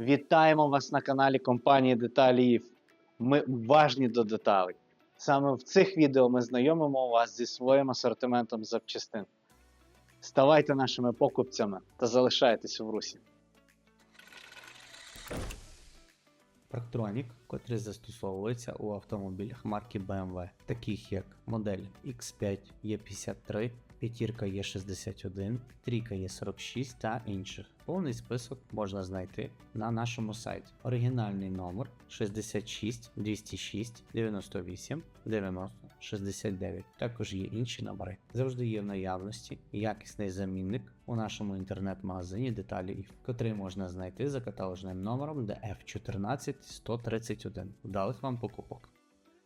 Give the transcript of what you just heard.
Вітаємо вас на каналі компанії Деталі Ми уважні до деталей. Саме в цих відео ми знайомимо вас зі своїм асортиментом запчастин. Ставайте нашими покупцями та залишайтесь в русі. Парктронік, котрий застосовується у автомобілях марки BMW, таких як модель X5 E53, п'ятірка E61, трійка E46 та інших. Повний список можна знайти на нашому сайті. Оригінальний номер 66 206 98 90 69. Також є інші номери. Завжди є в наявності якісний замінник у нашому інтернет-магазині деталі котрий можна знайти за каталожним номером DF14 131. Вдалих вам покупок!